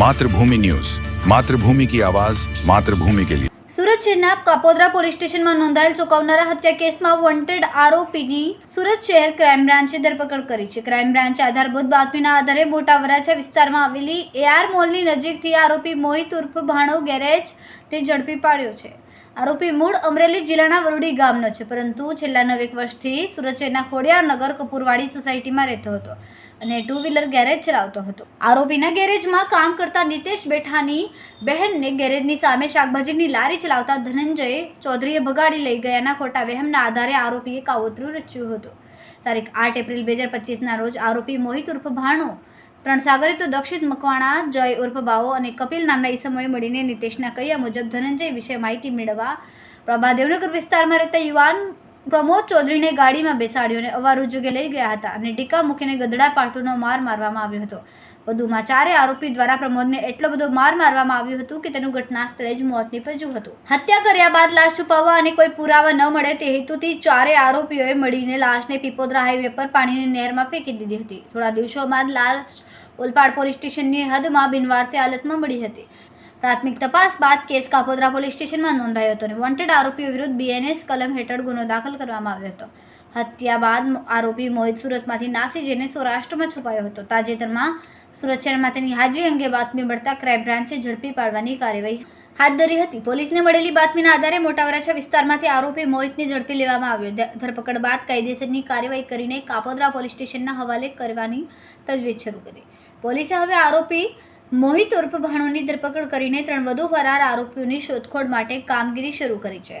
Mathrubhumi news. Mathrubhumi કી આવાજ, માતૃભૂમિ કે લીએ સુરત શહેરના કાપોદરા પોલીસ સ્ટેશનમાં નોંધાયેલ ચોંકાવનારા હત્યા કેસમાં વોન્ટેડ આરોપીની સુરત શહેર ક્રાઇમ બ્રાન્ચે ધરપકડ કરી છે. ક્રાઇમ બ્રાન્ચે આધારભૂત બાતમીના આધારે મોટા વરાછા વિસ્તારમાં આવેલી એઆર મોલની નજીકથી આરોપી મોહિત ઉર્ફ ભાણો ગેરેજને ઝડપી પાડ્યો છે. આરોપી મૂળ અમરેલી જિલ્લાના વરુડી ગામનો છે, પરંતુ છેલ્લા નવેક વર્ષથી સુરત શહેરના ખોડિયારનગર કપૂરવાડી સોસાયટીમાં રહેતો હતો અને ટુ વ્હીલર ગેરેજ ચલાવતો હતો. આરોપીના ગેરેજમાં કામ કરતા નિતેશ બેઠાની બહેનને ગેરેજની સામે શાકભાજીની લારી ચલાવતા ધનંજય ચૌધરીએ ભગાડી લઈ ગયાના ખોટા વહેમના આધારે આરોપીએ કાવતરું રચ્યું હતું. તારીખ આઠ એપ્રિલ બે હજાર પચીસના રોજ આરોપી મોહિત ઉર્ફ ભાણો ત્રણ સાગરી તો દક્ષિત મકવાણા, જય ઉર્ફ બાવો અને કપિલ નામના ઈસમોએ મળીને નિતેશના કહ્યા મુજબ ધનંજય વિશે માહિતી મેળવવા પ્રભા દેવનગર વિસ્તારમાં રહેતા યુવાન પ્રમોદ ચૌધરીને ગાડીમાં બેસાડ્યો અને અવારું જગ્યાએ લઈ ગયા હતા અને ટીકા મૂકીને ગધડા પાટુનો માર મારવામાં આવ્યો હતો. વધુમાં ચારે આરોપી દ્વારા પ્રમોદને એટલો બધો માર મારવામાં આવ્યું હતું કે તેનું ઘટના સ્થળે જ મોત નીપજ્યું હતું. હત્યા કર્યા બાદ લાશ છુપાવવા અને કોઈ પુરાવા ન મળે તે હેતુથી ચારે આરોપીઓએ મળીને લાશને પીપોદરા હાઈવે પર પાણીની નહેરમાં ફેંકી દીધી હતી. થોડા દિવસો બાદ લાશ ઓલપાડ પોલીસ સ્ટેશનની હદમાં બિનવારસી હાલતમાં મળી હતી. પ્રાથમિક તપાસ બાદ કેસ કાપોદરા પોલીસ સ્ટેશનમાં નોંધાયો હતો અને વોન્ટેડ આરોપીઓ વિરુદ્ધ બીએનએસ કલમ હેઠળ ગુનો દાખલ કરવામાં આવ્યો હતો. હત્યા બાદ આરોપી મોહિત સુરતમાંથી નાસી જઈને સૌરાષ્ટ્રમાં છુપાયો હતો. તાજેતરમાં સુરત શહેરમાં તેની હાજરી અંગે બાતમી મળતા ક્રાઇમ બ્રાન્ચે ઝડપી પાડવાની કાર્યવાહી હાથ ધરી હતી. પોલીસને મળેલી બાતમીના આધારે મોટા વરાછા વિસ્તારમાંથી આરોપી મોહિતને ઝડપી લેવામાં આવ્યો. ધરપકડ બાદ કાયદેસરની કાર્યવાહી કરીને કાપોદ્રા પોલીસ સ્ટેશનના હવાલે કરવાની તજવીજ શરૂ કરી. પોલીસે હવે આરોપી મોહિત ઉર્ફ ભાણોની ધરપકડ કરીને ત્રણ વધુ ફરાર આરોપીઓની શોધખોળ માટે કામગીરી શરૂ કરી છે.